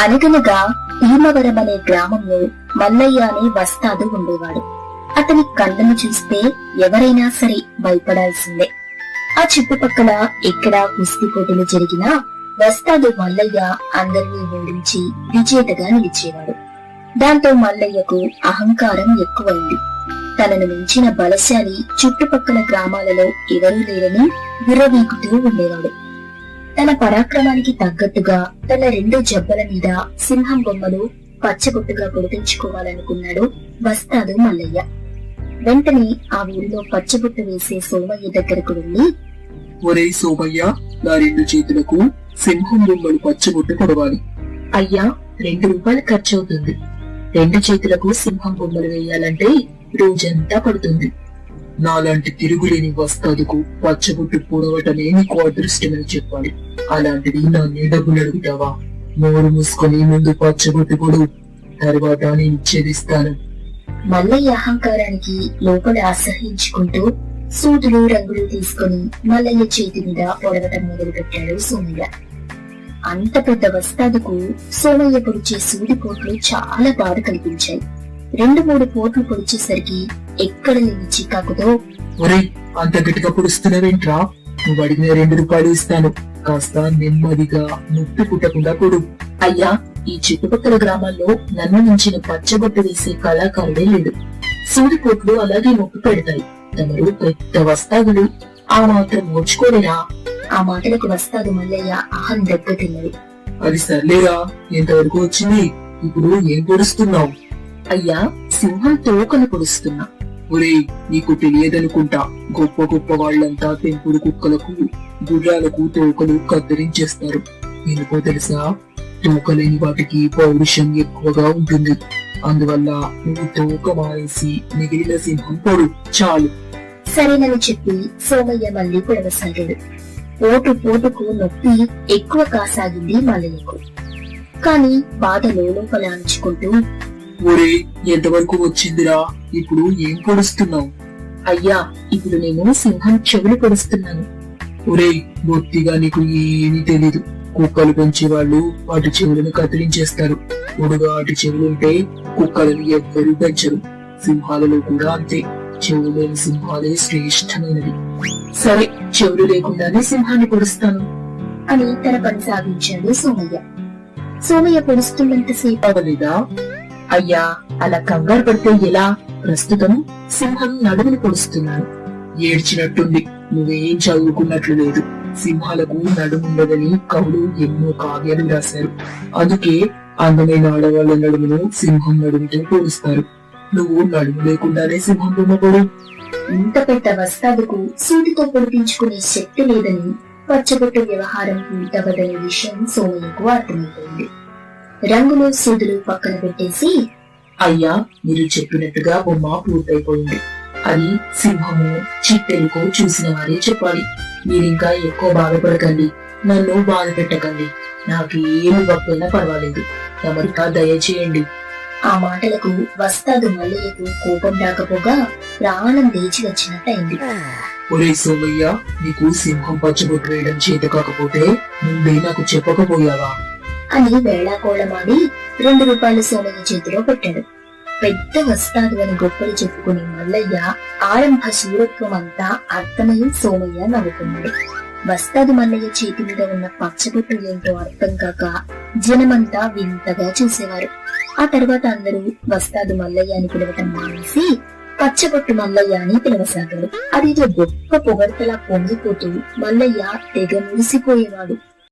అనగనగా భీమవరం అనే గ్రామంలో మల్లయ్య అనే వస్తాదు ఉండేవాడు. అతని కళ్ళను చూస్తే ఎవరైనా సరే భయపడాల్సిందే. ఆ చుట్టుపక్కల ఎక్కడ కుస్తీ పోటీలు జరిగినా వస్తాదు మల్లయ్య అందరినీ ఓడించి విజేతగా నిలిచేవాడు. దాంతో మల్లయ్యకు అహంకారం ఎక్కువైంది. తనను మించిన బలశాలి చుట్టుపక్కల గ్రామాలలో ఎవరూ లేరని విర్రవీగుతూ ఉండేవాడు. తన పరాక్రమానికి తగ్గట్టుగా తన రెండు జబ్బల మీద సింహం బొమ్మలు పచ్చబొట్టుగా గుర్తించుకోవాలనుకున్నాడు వస్తాదు మల్లయ్య. వెంటనే ఆ ఊరిలో పచ్చబొట్టు వేసే సోమయ్య దగ్గరకు వెళ్ళి ఒరే సోమయ్య నా రెండు చేతులకు సింహం బొమ్మలు పచ్చబొట్టు కొడవాలి అయ్యా రెండు రూపాయలు ఖర్చు అవుతుంది రెండు చేతులకు సింహం బొమ్మలు వేయాలంటే రోజంతా పడుతుంది. నాలాంటి తిరుగులేని వస్తాదుకు పచ్చబొట్టు పొడవటమే నీకు అదృష్టమని చెప్పాడు. అలాంటిది నన్నే డబ్బులు అడుగుతావా? నోరు మూసుకొని ముందు పచ్చబొట్టు కొడు తర్వాత నేను ఛేదిస్తాను మల్లయ్య అహంకారానికి లోపల అసహించుకుంటూ సూదులు రంగులు తీసుకొని మల్లయ్య చేతి మీద పొడవటం మొదలు పెట్టాడు సోమయ్య. అంత పెద్ద వస్తాదుకు సోమయ్య పొడిచే సూది పోట్లు చాలా బాధ కల్పించాయి. రెండు మూడు పోట్లు పొడిచేసరికి ఎక్కడ లేని చికాకుతో ఒరే అంత గట్టిగా పొడుస్తున్నావేంట్రా? నువ్వు అడిగిన రెండు రూపాయలు ఇస్తాను. కాస్త నెమ్మదిగా నొప్పి పుట్టకుండా కొడు. అయ్యా ఈ చుట్టుపక్కల గ్రామాల్లో నన్ను మించిన పచ్చబొట్టు వేసే కళాకారుడే లేడు. సూదిపోట్లు అలాగే నొప్పి పెడతాయి. తమరు పెద్ద వస్తాదులు. ఆ మాత్రం ఓర్చుకోలేరా? ఆ మాటలకు వస్తాదు మల్లయ్య అహం దెబ్బతిన్నది. అది సర్లేరా ఎంతవరకు వచ్చింది? ఇప్పుడు ఏం పొడుస్తున్నావు? అయ్యా సింహం తోకను పొడుస్తున్నా. ఒరేయ్ నీకు తెలియదనుకుంటా. గొప్ప గొప్ప వాళ్ళంతా పెంపుడు కుక్కలకు గుర్రాలకు తోకలు కత్తిరించేస్తారు. ఎందుకో తెలుసా? తోకలేని వాటికి పౌరుషం ఎక్కువగా ఉంటుంది. అందువల్ల నువ్వు తోక మానేసి మిగిలిన సింహం పొడు. చాలు. సరేనని చెప్పి సోమయ్య మళ్ళీ పొడవసాగాడు. పోటు పోటుకు నొప్పి ఎక్కువ కాసాగింది మల్లయ్యకు కాని బాధ లోపల అంచుకుంటూ ఒరే ఎంతవరకు వచ్చిందిరా? ఇప్పుడు ఏం పొడుస్తున్నావు? అయ్యా ఇప్పుడు నేను సింహం చెవులు పొడుస్తున్నాను. ఒరేయ్ బొత్తిగా నీకు ఏమీ తెలీదు. కుక్కలు పెంచే వాళ్ళు వాటి చెవులను కత్తిరించేస్తారు. పొడుగాటి చెవులుంటే కుక్కలను ఎవ్వరూ పెంచరు. సింహాలలో కూడా అంతే. చెవులు లేని సింహాలే శ్రేష్టమైనవి. సరే చెవులు లేకుండానే సింహాన్ని పొడుస్తాను. అని తన పని సాగించాడు సోమయ్య. సోమయ్య పొడుస్తున్నంతసేపు అవలేదా అయ్యా అలా కంగారు పడితే ఎలా? ప్రస్తుతం సింహం నడుముని పొడుస్తున్నాను ఏడ్చినట్టుంది నువ్వేం చదువుకున్నట్లు లేదు. సింహాలకు నడుముండదని కవులు ఎన్నో కావ్యాలు రాశారు. అందుకే అందమైన ఆడవాళ్ళ నడుమును సింహం నడుముతో పోలుస్తారు నువ్వు నడుము లేకుండానే సింహం బొమ్మ ఇంత పెద్ద వస్తాదుకు సూటితో పొడిపించుకునే శక్తి లేదని పచ్చబొట్టు వ్యవహారం పూర్తవదనే విషయం సోమయ్యకు అర్థమైపోయింది రంగులు సూదులు పక్కన పెట్టేసి అయ్యా మీరు చెప్పినట్టుగా బొమ్మ పూర్తయిపోయింది అది సింహము చిట్టెలుకో చూసిన వారే చెప్పాలి. మీరింకా ఎక్కువ బాధపడకండి. నన్ను బాధ పెట్టకండి. నాకు ఏమి ఇవ్వకపోయినా పర్వాలేదు. తమరికా దయచేయండి ఆ మాటలకు వస్తాదు మల్లయ్యకు కోపం రాకపోగా ప్రాణం లేచి వచ్చినట్టయింది. ఒరే సోమయ్య నీకు సింహం పచ్చబొట్టు వేయడం చేత కాకపోతే ముందే నాకు చెప్పకపోయావా? అని వేళాకోళమాడి రెండు రూపాయలు సోమయ్య చేతిలో పెట్టాడు. పెద్ద వస్తాదు అని గొప్పలు చెప్పుకునే మల్లయ్య ఆరంభ శూరత్వం అంతా అర్థమై సోమయ్య నవ్వుకున్నాడు. వస్తాదు మల్లయ్య చేతి మీద ఉన్న పచ్చబొట్టు ఏంటో అర్థం కాక జనమంతా వింతగా చూసేవారు. ఆ తర్వాత అందరూ వస్తాదు మల్లయ్య అని పిలవటం మానేసి పచ్చబొట్టు మల్లయ్య అని పిలవసాగారు. అదేదో గొప్ప పొగడ్తలా పొంగిపోతూ మల్లయ్య తెగ మురిసిపోయేవాడు.